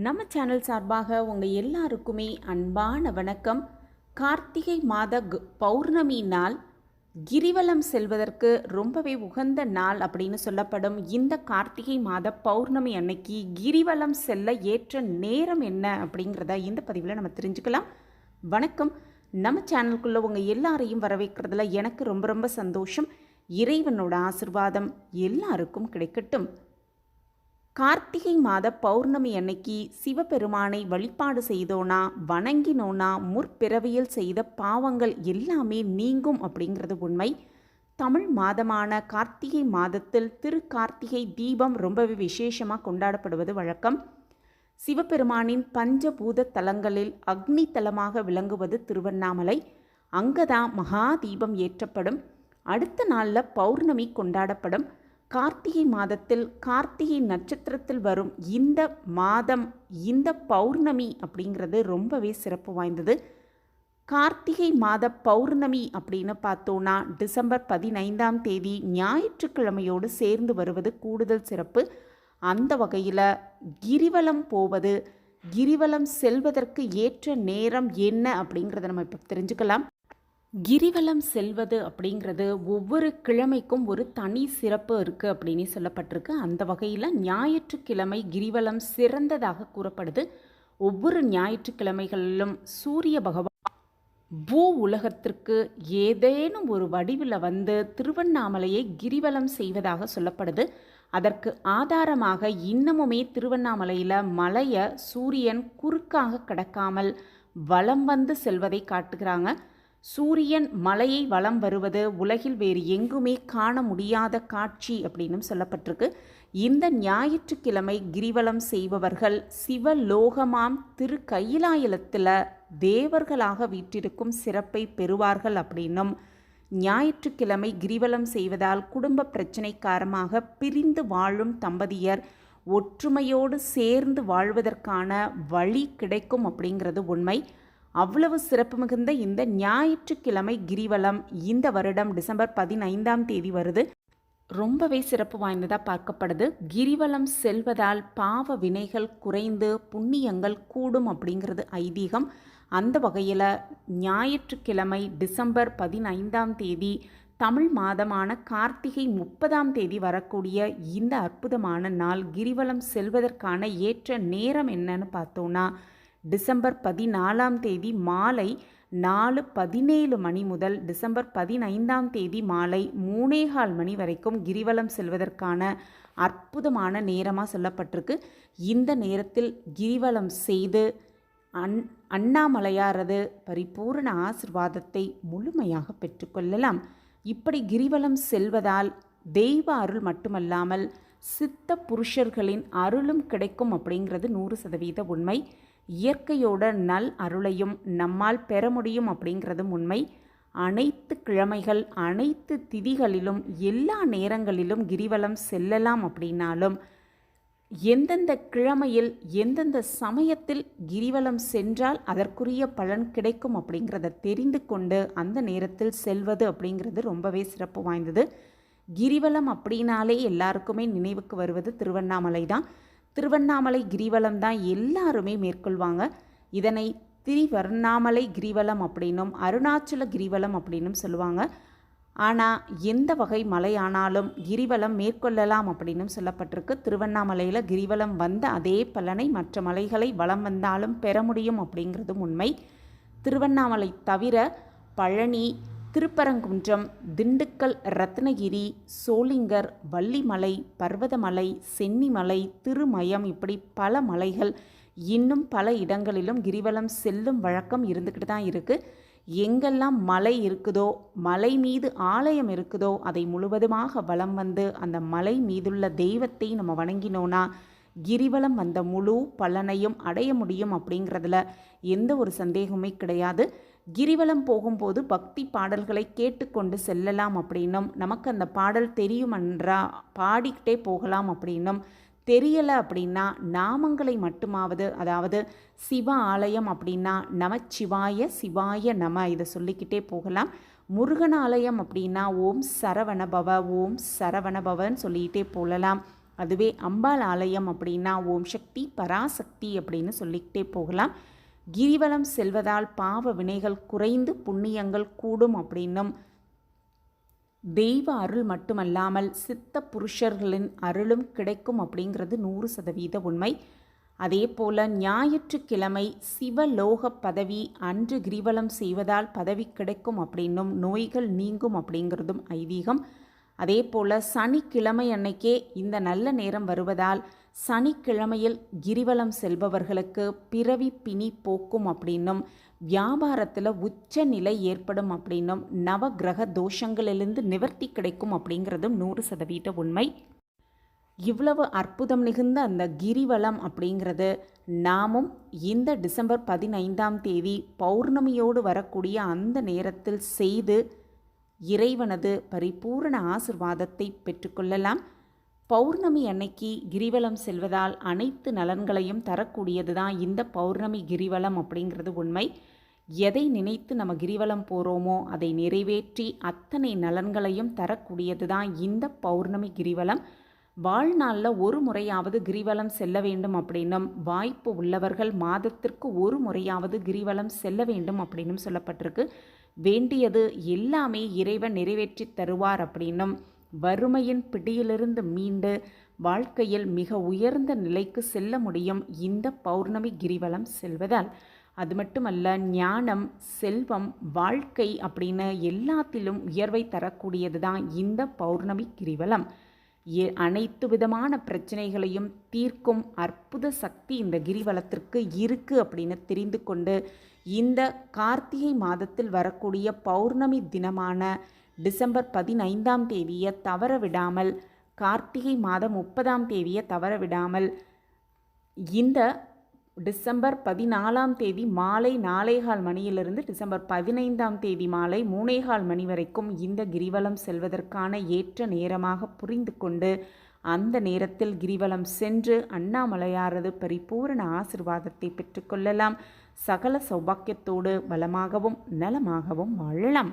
நம்ம சேனல் சார்பாக உங்கள் எல்லாருக்குமே அன்பான வணக்கம். கார்த்திகை மாத கு- பௌர்ணமி நாள் கிரிவலம் செல்வதற்கு ரொம்பவே உகந்த நாள் அப்படின்னு சொல்லப்படும் இந்த கார்த்திகை மாத பௌர்ணமி அன்னைக்கு கிரிவலம் செல்ல ஏற்ற நேரம் என்ன அப்படிங்கிறத இந்த பதிவில் நம்ம தெரிஞ்சுக்கலாம். வணக்கம். நம்ம சேனலுக்குள்ளே உங்கள் எல்லாரையும் வரவேற்கிறதுல எனக்கு ரொம்ப ரொம்ப சந்தோஷம். இறைவனோட ஆசிர்வாதம் எல்லாருக்கும் கிடைக்கட்டும். கார்த்திகை மாத பௌர்ணமி அன்னைக்கு சிவபெருமானை வழிபாடு செய்தோனா வணங்கினோனா முற்பிறவியில் செய்த பாவங்கள் எல்லாமே நீங்கும் அப்படிங்கிறது உண்மை. தமிழ் மாதமான கார்த்திகை மாதத்தில் திரு கார்த்திகை தீபம் ரொம்பவே விசேஷமாக கொண்டாடப்படுவது வழக்கம். சிவபெருமானின் பஞ்சபூத தலங்களில் அக்னி தலமாக விளங்குவது திருவண்ணாமலை. அங்கதான் மகா தீபம் ஏற்றப்படும். அடுத்த நாளில் பௌர்ணமி கொண்டாடப்படும். கார்த்திகை மாதத்தில் கார்த்திகை நட்சத்திரத்தில் வரும் இந்த மாதம் இந்த பௌர்ணமி அப்படிங்கிறது ரொம்பவே சிறப்பு வாய்ந்தது. கார்த்திகை மாத பௌர்ணமி அப்படின்னு பார்த்தோன்னா டிசம்பர் பதினைந்தாம் தேதி ஞாயிற்றுக்கிழமையோடு சேர்ந்து வருவது கூடுதல் சிறப்பு. அந்த வகையில் கிரிவலம் போவது கிரிவலம் செல்வதற்கு ஏற்ற நேரம் என்ன அப்படிங்கிறத நம்ம இப்போ தெரிஞ்சுக்கலாம். கிரிவலம் செல்வது அப்படிங்கிறது ஒவ்வொரு கிழமைக்கும் ஒரு தனி சிறப்பு இருக்குது அப்படின்னு சொல்லப்பட்டிருக்கு. அந்த வகையில் ஞாயிற்றுக்கிழமை கிரிவலம் சிறந்ததாக கூறப்படுது. ஒவ்வொரு ஞாயிற்றுக்கிழமைகளிலும் சூரிய பகவான் பூ உலகத்திற்கு ஏதேனும் ஒரு வடிவில் வந்து திருவண்ணாமலையை கிரிவலம் செய்வதாக சொல்லப்படுது. அதற்கு ஆதாரமாக இன்னமுமே திருவண்ணாமலையில் மலையை சூரியன் குறுக்காக கடக்காமல் வலம் வந்து செல்வதை காட்டுகிறாங்க. சூரியன் மலையை வலம் வருவது உலகில் வேறு எங்குமே காண முடியாத காட்சி அப்படின்னும் சொல்லப்பட்டிருக்கு. இந்த ஞாயிற்றுக்கிழமை கிரிவலம் செய்பவர்கள் சிவலோகமாம் திரு கையிலாயலத்தில் தேவர்களாக வீற்றிருக்கும் சிறப்பை பெறுவார்கள் அப்படின்னும் ஞாயிற்றுக்கிழமை கிரிவலம் செய்வதால் குடும்ப பிரச்சனை காரணமாக பிரிந்து வாழும் தம்பதியர் ஒற்றுமையோடு சேர்ந்து வாழ்வதற்கான வழி கிடைக்கும் அப்படிங்கிறது உண்மை. அவ்வளவு சிறப்பு மிகுந்த இந்த ஞாயிற்றுக்கிழமை கிரிவலம் இந்த வருடம் டிசம்பர் பதினைந்தாம் தேதி வருது. ரொம்பவே சிறப்பு வாய்ந்ததாக பார்க்கப்படுது. கிரிவலம் செல்வதால் பாவ வினைகள் குறைந்து புண்ணியங்கள் கூடும் அப்படிங்கிறது ஐதீகம். அந்த வகையில் ஞாயிற்றுக்கிழமை டிசம்பர் பதினைந்தாம் தேதி தமிழ் மாதமான கார்த்திகை முப்பதாம் தேதி வரக்கூடிய இந்த அற்புதமான நாள் கிரிவலம் செல்வதற்கான ஏற்ற நேரம் என்னன்னு பார்த்தோன்னா டிசம்பர் பதினாலாம் தேதி மாலை நாலு பதினேழு மணி முதல் டிசம்பர் பதினைந்தாம் தேதி மாலை மூணேகால் மணி வரைக்கும் கிரிவலம் செல்வதற்கான அற்புதமான நேரமாக சொல்லப்பட்டிருக்கு. இந்த நேரத்தில் கிரிவலம் செய்து அன் அண்ணாமலையாரது பரிபூரண ஆசிர்வாதத்தை முழுமையாக பெற்றுக்கொள்ளலாம் இப்படி கிரிவலம் செல்வதால் தெய்வ அருள் மட்டுமல்லாமல் சித்த புருஷர்களின் அருளும் கிடைக்கும் அப்படிங்கிறது நூறு சதவீத உண்மை. இயற்கையோட நல் அருளையும் நம்மால் பெற முடியும் அப்படிங்கிறதும் உண்மை. அனைத்து கிழமைகள் அனைத்து திதிகளிலும் எல்லா நேரங்களிலும் கிரிவலம் செல்லலாம் அப்படின்னாலும் எந்தெந்த கிழமையில் எந்தெந்த சமயத்தில் கிரிவலம் சென்றால் அதற்குரிய பலன் கிடைக்கும் அப்படிங்கிறத தெரிந்து கொண்டு அந்த நேரத்தில் செல்வது அப்படிங்கிறது ரொம்பவே சிறப்பு வாய்ந்தது. கிரிவலம் அப்படின்னாலே எல்லாருக்குமே நினைவுக்கு வருவது திருவண்ணாமலை தான். திருவண்ணாமலை கிரிவலம் தான் எல்லாருமே மேற்கொள்வாங்க. இதனை திரிவர்ணாமலை கிரிவலம் அப்படின்னும் அருணாச்சல கிரிவலம் அப்படின்னும் சொல்லுவாங்க. ஆனால் எந்த வகை மலை ஆனாலும் கிரிவலம் மேற்கொள்ளலாம் அப்படின்னும் சொல்லப்பட்டிருக்கு. திருவண்ணாமலையில் கிரிவலம் வந்த அதே பலனை மற்ற மலைகளை வலம் வந்தாலும் பெற முடியும் அப்படிங்கிறதும் உண்மை. திருவண்ணாமலை தவிர பழனி திருப்பரங்குன்றம் திண்டுக்கல் ரத்னகிரி சோளிங்கர் வள்ளிமலை பர்வதமலை சென்னிமலை திருமயம் இப்படி பல மலைகள் இன்னும் பல இடங்களிலும் கிரிவலம் செல்லும் வழக்கம் இருந்துக்கிட்டு தான் இருக்குது எங்கெல்லாம் மலை இருக்குதோ மலை மீது ஆலயம் இருக்குதோ அதை முழுவதுமாக வலம் வந்து அந்த மலை மீதுள்ள தெய்வத்தை நம்ம வணங்கினோன்னா கிரிவலம் வந்த முழு பலனையும் அடைய முடியும் அப்படிங்கிறதுல எந்த ஒரு சந்தேகமே கிடையாது. கிரிவலம் போகும்போது பக்தி பாடல்களை கேட்டுக்கொண்டு செல்லலாம் அப்படின்னும். நமக்கு அந்த பாடல் தெரியுமன்றா பாடிக்கிட்டே போகலாம் அப்படின்னும். தெரியலை அப்படின்னா நாமங்களை மட்டுமாவது அதாவது சிவ ஆலயம் அப்படின்னா நமச்சிவாய சிவாய நம இதை சொல்லிக்கிட்டே போகலாம். முருகன் ஆலயம் அப்படின்னா ஓம் சரவணபவ ஓம் சரவணபவன்னு சொல்லிக்கிட்டே போகலாம் அதுவே அம்பாள் ஆலயம் அப்படின்னா ஓம் சக்தி பராசக்தி அப்படின்னு சொல்லிக்கிட்டே போகலாம். கிரிவலம் செல்வதால் பாவ வினைகள் குறைந்து புண்ணியங்கள் கூடும் அப்படின்னும். தெய்வ அருள் மட்டுமல்லாமல் சித்த புருஷர்களின் அருளும் கிடைக்கும் அப்படிங்கிறது நூறு சதவீத உண்மை. அதே போல ஞாயிற்றுக்கிழமை சிவலோக பதவி அன்று கிரிவலம் செய்வதால் பதவி கிடைக்கும் அப்படின்னும் நோய்கள் நீங்கும் அப்படிங்கிறதும் ஐதீகம். அதே போல் சனிக்கிழமை அன்னைக்கே இந்த நல்ல நேரம் வருவதால் சனிக்கிழமையில் கிரிவலம் செல்பவர்களுக்கு பிறவி பிணி போக்கும் அப்படின்னும் வியாபாரத்தில் உச்ச நிலை ஏற்படும் அப்படின்னும் நவகிரக தோஷங்களிலிருந்து நிவர்த்தி கிடைக்கும் அப்படிங்கிறதும் நூறு சதவீத உண்மை. இவ்வளவு அற்புதம் மிகுந்த அந்த கிரிவலம் அப்படிங்கிறது நாமும் இந்த டிசம்பர் பதினைந்தாம் தேதி பௌர்ணமியோடு வரக்கூடிய அந்த நேரத்தில் செய்து இறைவனது பரிபூரண ஆசிர்வாதத்தை பெற்றுக்கொள்ளலாம். பௌர்ணமி அன்னைக்கு கிரிவலம் செல்வதால் அனைத்து நலன்களையும் தரக்கூடியது தான் இந்த பௌர்ணமி கிரிவலம் அப்படிங்கிறது உண்மை. எதை நினைத்து நம்ம கிரிவலம் போகிறோமோ அதை நிறைவேற்றி அத்தனை நலன்களையும் தரக்கூடியது தான் இந்த பௌர்ணமி கிரிவலம். வாழ்நாளில் ஒரு முறையாவது கிரிவலம் செல்ல வேண்டும் அப்படின்னும் வாய்ப்பு உள்ளவர்கள் மாதத்திற்கு ஒரு முறையாவது கிரிவலம் செல்ல வேண்டும் அப்படின்னும் சொல்லப்பட்டிருக்கு. வேண்டியது எல்லாமே இறைவன் நிறைவேற்றி தருவார் அப்படின்னும் வறுமையின் பிடியிலிருந்து மீண்டு வாழ்க்கையில் மிக உயர்ந்த நிலைக்கு செல்ல முடியும் இந்த பௌர்ணமி கிரிவலம் செல்வதால். அது மட்டுமல்ல ஞானம் செல்வம் வாழ்க்கை அப்படின்னு எல்லாத்திலும் உயர்வை தரக்கூடியது தான் இந்த பௌர்ணமி கிரிவலம். எ- அனைத்து விதமான பிரச்சனைகளையும் தீர்க்கும் அற்புத சக்தி இந்த கிரிவலத்திற்கு இருக்கு அப்படின்னு தெரிந்து கொண்டு இந்த கார்த்திகை மாதத்தில் வரக்கூடிய பௌர்ணமி தினமான டிசம்பர் பதினைந்தாம் தேதியை தவற விடாமல் கார்த்திகை மாதம் முப்பதாம் தேதியை தவற விடாமல் இந்த டிசம்பர் பதினாலாம் தேதி மாலை நாலேகால் மணியிலிருந்து டிசம்பர் பதினைந்தாம் தேதி மாலை மூணேகால் மணி வரைக்கும் இந்த கிரிவலம் செல்வதற்கான ஏற்ற நேரமாக புரிந்து கொண்டு அந்த நேரத்தில் கிரிவலம் சென்று அண்ணாமலையாரது பரிபூரண ஆசிர்வாதத்தை பெற்றுக்கொள்ளலாம் சகல சௌபாக்கியத்தோடு வளமாகவும் நலமாகவும் வாழலாம்.